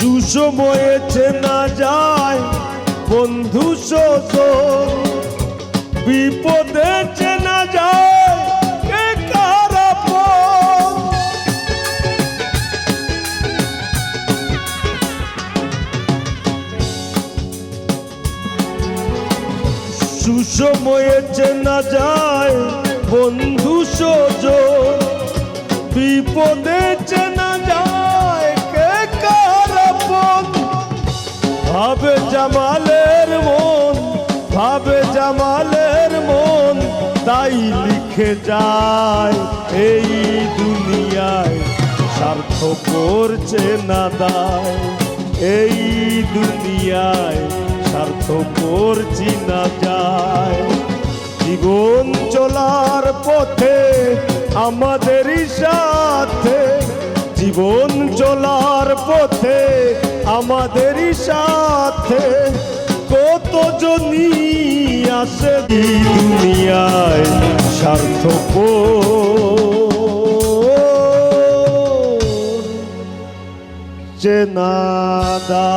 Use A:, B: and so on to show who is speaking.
A: সুসময়ে চেনা যায়, বন্ধু সজন বিপদে চেনা যায় সুসময়ে চেনা যায়, বন্ধু সজন বিপদে চেনা যায় জামালের মন, ভাবে জামালের মন, তাই লিখে যায় এই দুনিয়ায়। স্বার্থ করছে না দায় এই দুনিয়ায় স্বার্থ করছি না যায়। জীবন চলার পথে আমাদেরই সাথে, জীবন চলার পথে আমাদেরই সাথে কত জনি আসে দুনিয়ায় সার্থক চেনাদা